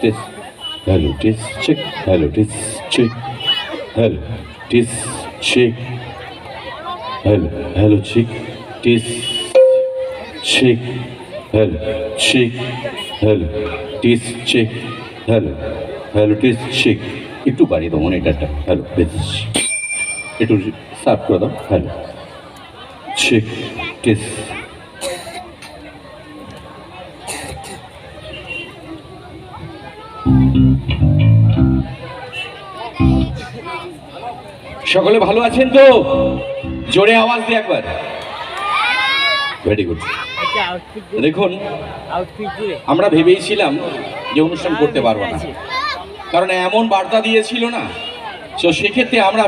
Hello, test check. Hello, test check. Hello, test check. Hello, hello, check. Test check. Hello, check. Hello, test check. Hello, hello, test check. একটু বাড়িয়ে দাও মনিটারটা hello বেশ একটু serve করে দাও hello check test সকলে ভালো আছেন তো? জোরে আওয়াজ দিয়ে একবার। ভেরি গুড দেখুন, আমরা ভেবেইছিলাম যে অনুষ্ঠান করতে পারব না। কারণ এমন বার্তা দিয়েছিল না। তো সেক্ষেত্রে আমরা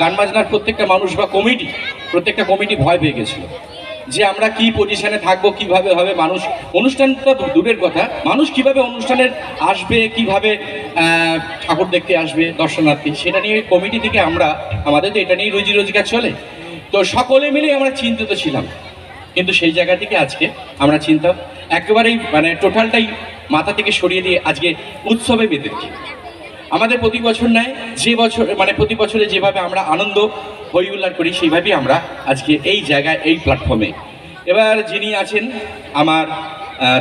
গান বাজনার প্রত্যেকটা মানুষ বা কমিটি, প্রত্যেকটা কমিটি ভয় পেয়ে গেছিল। যে আমরা কি পজিশনে থাকব, কীভাবে হবে, মানুষ, অনুষ্ঠানটা দূরের কথা। মানুষ কীভাবে অনুষ্ঠানের আসবে, কীভাবে ঠাকুর দেখতে আসবে, দর্শনার্থী, সেটা নিয়ে কমিটি থেকে আমরা, আমাদের তো এটা নিয়ে রুজি রোজগার চলে। তো সকলে মিলে আমরা চিন্তিত ছিলাম। কিন্তু সেই জায়গা থেকে আজকে আমরা চিন্তা, একেবারেই মানে টোটালটাই মাথা থেকে সরিয়ে দিয়ে আজকে উৎসবে মেতেছি আমাদের প্রতি বছর নেয়, যে বছর মানে প্রতি বছরে যেভাবে আমরা আনন্দ হই উল্লার করি, সেইভাবেই আমরা আজকে এই জায়গায়, এই প্ল্যাটফর্মে এবার যিনি আছেন, আমার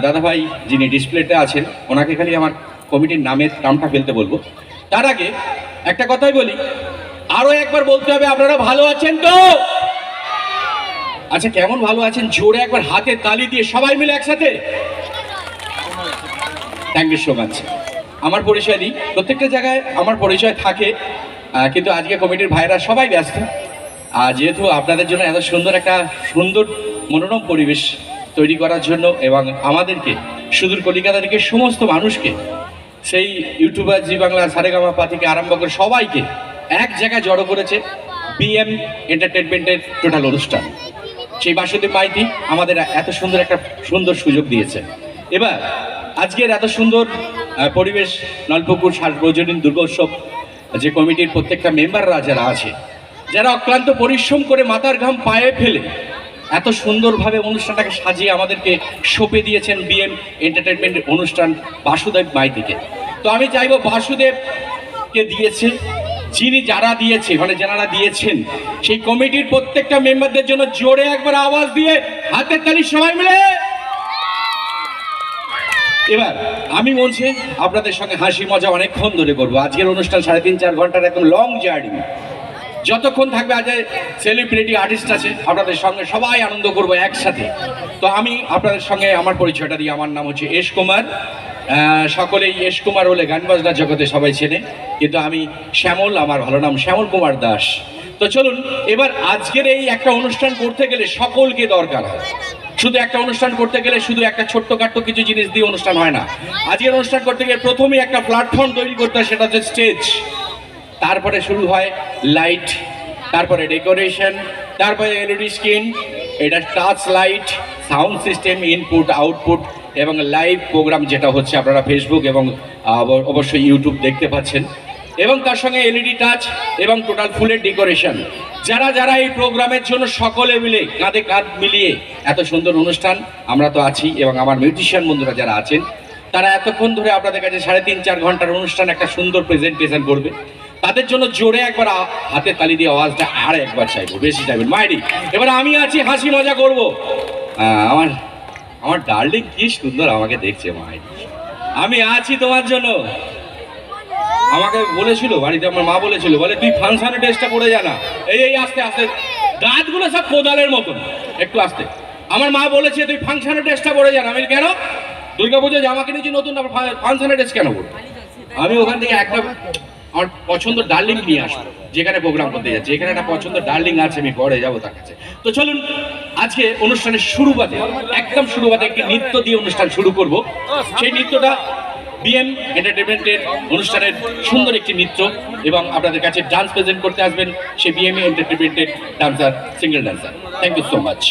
দাদাভাই যিনি ডিসপ্লেতে আছেন, ওনাকে খালি আমার কমিটির নামের নামটা ফেলতে বলব। তার আগে একটা কথাই বলি আরও একবার বলতে হবে, আপনারা ভালো আছেন তো? আচ্ছা কেমন ভালো আছেন? জোরে একবার হাতে তালি দিয়ে সবাই মিলে একসাথে। থ্যাংক ইউ সো মাচ আমার পরিচয় দিই। প্রত্যেকটা জায়গায় আমার পরিচয় থাকে। কিন্তু আজকে কমিটির ভাইরা সবাই ব্যস্ত। আর যেহেতু আপনাদের জন্য এত সুন্দর একটা সুন্দর মনোরম পরিবেশ তৈরি করার জন্য এবং আমাদেরকে, সুদূর কলিকাতা থেকে সমস্ত মানুষকে, সেই ইউটিউবার জি বাংলা সারেগামাপা থেকে আরম্ভ করে সবাইকে এক জায়গায় জড়ো করেছে বিএম এন্টারটেনমেন্টের টোটাল অনুষ্ঠান। সেই বাসুদেব মাইতি আমাদের এত সুন্দর একটা সুন্দর সুযোগ দিয়েছে। এবার, আজকের এত সুন্দর পরিবেশ, নলপুকুর সার্বজনীন দুর্গোৎসব, যে কমিটির প্রত্যেকটা মেম্বাররা যারা আছে, যারা অক্লান্ত পরিশ্রম করে মাথার ঘাম পায়ে ফেলে এত সুন্দরভাবে অনুষ্ঠানটাকে সাজিয়ে আমাদেরকে সঁপে দিয়েছেন বিএম এন্টারটেনমেন্টের অনুষ্ঠান বাসুদেব মাইতিকে। তো আমি চাইব বাসুদেবকে দিয়েছে, যিনি যারা দিয়েছে মানে যারা দিয়েছেন, সেই কমিটির প্রত্যেকটা মেম্বারদের জন্য জোরে একবার আওয়াজ দিয়ে হাতের তালি সবাই মিলে এবার আমি মঞ্চে আপনাদের সঙ্গে হাসি, মজা অনেকক্ষণ ধরে করব। আজকের অনুষ্ঠান সাড়ে তিন, চার ঘণ্টার একদম লং জার্নি যতক্ষণ থাকবে আজ সেলিব্রিটি আর্টিস্ট আছে, আপনাদের সঙ্গে সবাই আনন্দ করব একসাথে। তো আমি আপনাদের সঙ্গে আমার পরিচয়টা দিই। আমার নাম হচ্ছে এস কুমার। সকলেই এস কুমার বলে গান বাজনার জগতে সবাই চেনে। কিন্তু আমি শ্যামল, আমার ভালো নাম শ্যামল কুমার দাস। তো চলুন, এবার আজকের এই একটা অনুষ্ঠান করতে গেলে সকলকে দরকার হয়। শুধু একটা অনুষ্ঠান করতে গেলে শুধু একটা ছোট্ট ছোট্টখাট্ট কিছু জিনিস দিয়ে অনুষ্ঠান হয় না। আজকের অনুষ্ঠান করতে গেলে প্রথমেই একটা প্ল্যাটফর্ম তৈরি করতে হয়, সেটা হচ্ছে স্টেজ তারপরে শুরু হয় লাইট তারপরে ডেকোরেশন তারপরে এলইডি স্ক্রিন এটা touch light sound system input output এবং লাইভ প্রোগ্রাম যেটা হচ্ছে আপনারা ফেসবুক এবং অবশ্যই ইউটিউব দেখতে পাচ্ছেন। এবং তার সঙ্গে এলইডি টাচ এবং টোটাল ফুলের ডেকোরেশন যারা যারা এই প্রোগ্রামের জন্য সকলে মিলে কাঁধে কাঁধ মিলিয়ে এত সুন্দর অনুষ্ঠান, আমরা তো আছি এবং আমার মিউজিশিয়ান বন্ধুরা যারা আছেন, তারা এতক্ষণ ধরে আপনাদের কাছে সাড়ে তিন, চার ঘণ্টার অনুষ্ঠান, একটা সুন্দর প্রেজেন্টেশন করবে। তাদের জন্য জোরে একবার হাতে তালি দিয়ে আওয়াজটা আর একবার চাইব, বেশি চাইবেন। মাইরি, এবার আমি আছি, হাসি মজা করব। আমার আমার ডার্লিং কি সুন্দর আমাকে দেখছে, মাইরি। আমি আছি তোমার জন্য। আমাকে বলেছিল, বাড়িতে আমার মা বলেছিল, বলে, তুই ফাংশনের ড্রেসটা পরে জানা এই এই, আস্তে আস্তে। দাঁতগুলো সব কোদালের মতন। একটু আস্তে। আমার মা বলেছে, তুই ফাংশনের ড্রেসটা পরে জানা আমি কেন? দুর্গাপুজো জামা কিনেছি নতুন ফাংশনের ড্রেস কেন পরবো? আমি ওখান থেকে একটা আমার পছন্দ ডার্লিং নিয়ে আসব, যেখানে প্রোগ্রাম করতে যাচ্ছি। এখানে একটা পছন্দ ডার্লিং আছে, আমি পরে যাব তার কাছে। তো চলুন, আজকে অনুষ্ঠানের শুরু শুরুবাতে, একদম শুরু শুরুবাতে একটি নৃত্য দিয়ে অনুষ্ঠান শুরু করব। সেই নৃত্যটা বিএম এন্টারটেনমেন্টের অনুষ্ঠানের সুন্দর একটি নৃত্য এবং আপনাদের কাছে ডান্স প্রেজেন্ট করতে আসবেন সে বিএমএ এন্টারটেনমেন্টের dancer single dancer thank you so much